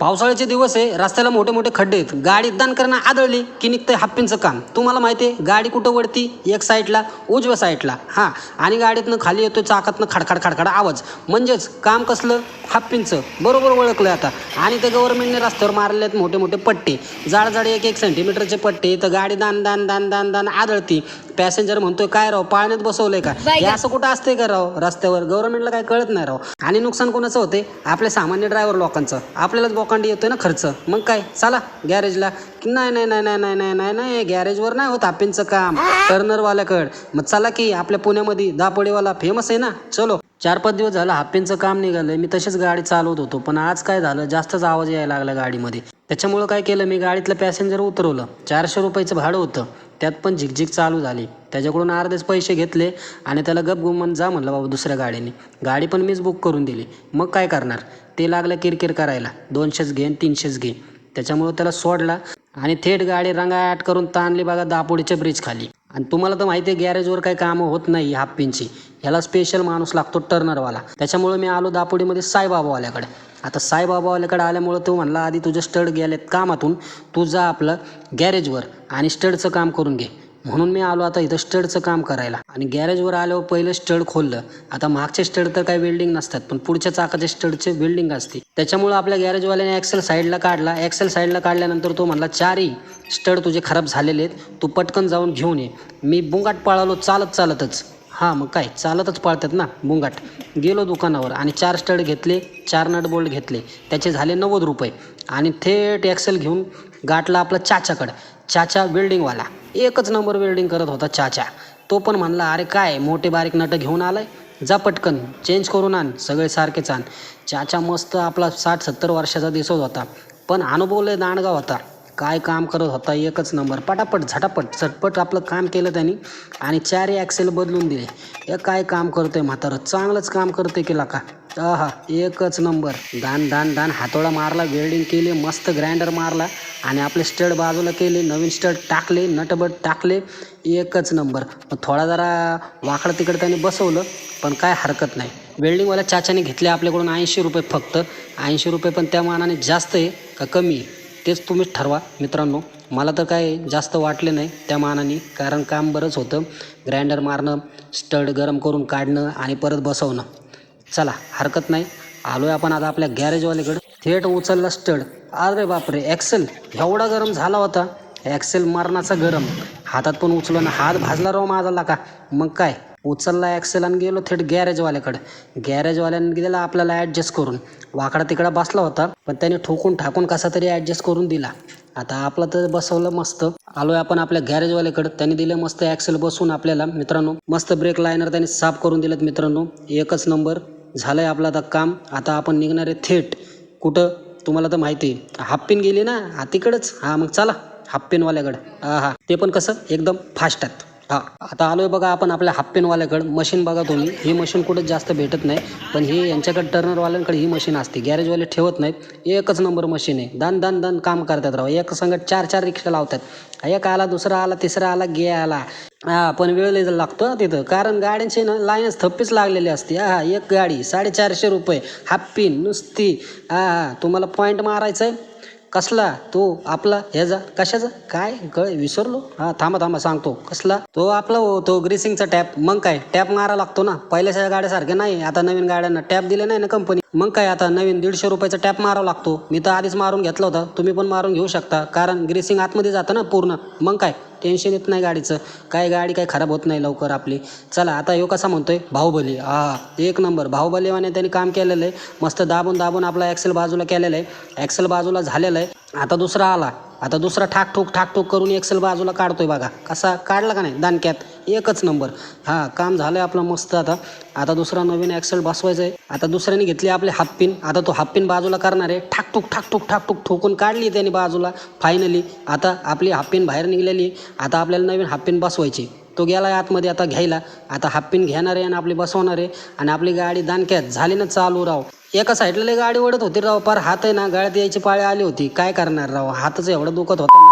पावसाळ्याचे दिवस आहे रस्त्याला मोठे मोठे खड्डे आहेत. गाडी दान करणं आदळली की निघतंय हाप्पींचं काम. तुम्हाला माहिती आहे गाडी कुठं वळती? एक साईडला उजव्या साईडला. हां आणि गाडीतनं खाली येतोय चाकातनं खडखड खडखड आवाज. म्हणजेच काम कसलं? हाप्पींचं. बरोबर ओळखलं आता. आणि ते गव्हर्नमेंटने रस्त्यावर मारले आहेत मोठे मोठे पट्टे. जाड जाड एक एक सेंटीमीटरचे पट्टे तर गाडी दान दान दान दान दान आदळती. पॅसेंजर म्हणतोय काय राव पाळण्यात बसवलंय का? हे असं कुठं असतंय का राव? रस्त्यावर. गव्हर्नमेंटला काय कळत नाही राव. आणि नुकसान कोणाचं होते आपल्या सामान्य ड्रायव्हर लोकांचं. आपल्यालाच बोकांडी येतोय ना खर्च. मग काय? चला गॅरेजला की नाही नाही नाही नाही नाही नाही नाही गॅरेजवर नाही होत आपेंचं काम. टर्नरवाल्याकडं मग चला की आपल्या पुण्यामध्ये दापोडेवाला फेमस आहे ना? चलो. चार पाच दिवस झालं हापींचं काम निघालं मी तसेच गाडी चालवत होतो पण आज काय झालं? जास्तच आवाज यायला लागला गाडीमध्ये. त्याच्यामुळं काय केलं? मी गाडीतलं पॅसेंजर उतरवलं. चारशे रुपयाचं भाडं होतं. त्यात पण झिकझिक चालू झाली. त्याच्याकडून अर्धेच पैसे घेतले आणि त्याला गपगुमन जा म्हणलं बाबा दुसऱ्या गाडीने. गाडी पण मीच बुक करून दिली. मग काय करणार? ते लागलं किरकिर करायला. दोनशेच घे आणि तीनशेच घे. त्याच्यामुळं त्याला सोडला आणि थेट गाडी रंगाट करून ताणली बघा दापोडीच्या ब्रिज खाली. आणि तुम्हाला तर माहिती आहे गॅरेजवर काही कामं होत नाही हाप्पींची. ह्याला स्पेशल माणूस लागतो टर्नरवाला. त्याच्यामुळे मी आलो दापोडीमध्ये साईबाबावाल्याकडे. आता साईबाबावाल्याकडे आल्यामुळं तो म्हणला आधी तुझे स्टड गेलेत कामातून. तू जा आपलं गॅरेजवर आणि स्टडचं काम करून घे. म्हणून मी आलो आता इथं स्टडचं काम करायला. आणि गॅरेजवर आल्यावर पहिलं स्टड खोललं. आता मागचे स्टड तर काही वेल्डिंग नसतात पण पुढच्या चाकाचे स्टडचे वेल्डिंग असते त्याच्यामुळं आपल्या गॅरेजवाल्याने ॲक्सेल साईडला काढला. ॲक्सेल साईडला काढल्यानंतर तो म्हणला चारही स्टड तुझे खराब झालेले आहेत. तू पटकन जाऊन घेऊन ये. मी बुंगाट पळालो चालत चालतच. हां मग काय? चालतच पाळतात ना मुंगाट. गेलो दुकानावर आणि चार स्टड घेतले चार नट बोल्ट घेतले. त्याचे झाले नव्वद रुपये. आणि थेट ॲक्सेल घेऊन गाठला आपला चाच्याकडं. चाचा वेल्डिंगवाला. एकच नंबर वेल्डिंग करत होता चाचा. तो पण म्हणला अरे काय मोठे बारीक नटं घेऊन आलाय? जा पटकन चेंज करून आण सगळे सारखेच आण. चाचा मस्त आपला साठ सत्तर वर्षाचा दिसत होता. पण अनुभवले दांडगा होता. काय काम करत होता एकच नंबर. पटापट झटापट झटपट आपलं काम केलं त्यांनी आणि चारही ॲक्सेल बदलून दिले. हे काय काम करतोय म्हातारं? चांगलंच काम करतोय केला का आहा एकच नंबर. दान दान दान. हातोडा मारला वेल्डिंग केली मस्त ग्राइंडर मारला आणि आपले स्टड बाजूला केले नवीन स्टड टाकले नटबट टाकले एकच नंबर. थोडा जरा वाकडं तिकडं त्याने बसवलं पण काय हरकत नाही. वेल्डिंगवाल्या चाच्याने घेतले आपल्याकडून ऐंशी रुपये फक्त. ऐंशी रुपये पण त्या मानाने जास्त आहे का कमी आहे? तेच तुम्हीच ठरवा मित्रांनो. मला तर काय जास्त वाटले नाही त्या मानाने कारण काम बरंच होतं. ग्राइंडर मारणं स्टड गरम करून काढणं आणि परत बसवणं. चला हरकत नाही. आलो आहे आपण आता आपल्या गॅरेजवाल्याकडं थेट उचलला स्टड अरे बापरे ॲक्सेल एवढा गरम झाला होता. ॲक्सेल मरणाचा गरम. हातात पण उचलो ना हात भाजला राव माझा लाका. मग काय? उचलला ॲक्सेल आणि गेलो थेट गॅरेजवाल्याकडे गॅरेजवाल्याने दिला आपल्याला ॲडजस्ट करून. वाकडा तिकडा बसला होता पण त्याने ठोकून ठाकून कसा तरी ॲडजस्ट करून दिला. आता आपलं तर बसवलं मस्त. आलोय आपण आपल्या गॅरेजवाल्याकडे त्यांनी दिले मस्त ॲक्सेल बसून आपल्याला मित्रांनो. मस्त ब्रेक लायनर त्यांनी साफ करून दिलेत मित्रांनो. एकच नंबर झालंय आपलं आता काम. आता आपण निघणार आहे थेट. कुठं? तुम्हाला तर माहिती आहे. हाप्पीन गेली ना? हा तिकडंच. हा मग चला. हाप्पीनवाल्याकडं हा हा ते पण कसं? एकदम फास्टात हा आता आलोय बघा आपण आपल्या हाप्पेनवाल्याकडं. मशीन बघा तुम्ही. ही मशीन कुठं जास्त भेटत नाही पण ही यांच्याकडे टर्नरवाल्यांकडे ही मशीन असते. गॅरेजवाले ठेवत नाहीत. एकच नंबर मशीन आहे. दान दान दान काम करतात राव. एक संगत चार चार रिक्षा लावतात. एक आला दुसरा आला तिसरा आला गे आला. हा पण वेळ लागतो तिथं. कारण गाड्यांची ना लाईनच थप्पीच लागलेली असते. हा एक गाडी साडेचारशे रुपये. हाप्पिन नुसती. हा हा तुम्हाला पॉईंट मारायचं आहे कसला तो आपला ह्याचा? कशाचा? काय? कळ विसरलो? हा थांबा थांबा सांगतो. कसला? तो आपला हो तो ग्रीसिंगचा टॅप. मग काय? टॅप मारा लागतो ना. पहिल्याच्या गाड्यासारखे नाही. आता नवीन गाड्यांना टॅप दिले नाही ना कंपनी मग काय? आता नवीन दीडशे रुपयाचा टॅप मारावा लागतो. मी तर आधीच मारून घेतला होता. तुम्ही पण मारून घेऊ शकता. कारण ग्रीसिंग आतमध्ये जातं ना पूर्ण. मग काय? टेन्शन येत नाही गाडीचं. काय गाडी काय खराब होत नाही लवकर आपली. चला आता ह्यो कसा म्हणतो आहे बाहुबली. हा एक नंबर. बाहुबलीवाने त्यांनी काम केलेलं आहे. मस्त दाबून दाबून आपला ॲक्सेल बाजूला केलेलं आहे. ॲक्सेल बाजूला झालेलं आहे. आता दुसरा आला. आता दुसरा ठाकठोक ठाकठोक करून एक्सेल बाजूला काढतोय बघा. कसा? काढला का नाही? दानक्यात. एकच नंबर. हां काम झालंय आपलं मस्त आता. आता दुसरा नवीन ॲक्सेल बसवायचं आहे. आता दुसऱ्याने घेतली आपले हाफ पिन आता तो हाफ पिन बाजूला करणार आहे. ठाकटूक ठाकटूक ठाकटूक ठोकून काढली त्याने बाजूला. फायनली आता आपली हाफ पिन बाहेर निघलेली आता आपल्याला नवीन हाफ पिन बसवायची तो गेला आतमध्ये आता घ्यायला. आता हाफ पिन घेणार आहे आणि आपली बसवणार आहे. आणि आपली गाडी दानक्यात झाली ना चालू राव. एका साईडला गाडी ओढत होती राव. पार हात आहे ना गाड्यात यायची पाळी आली होती. काय करणार राव? हातच एवढं दुखत होता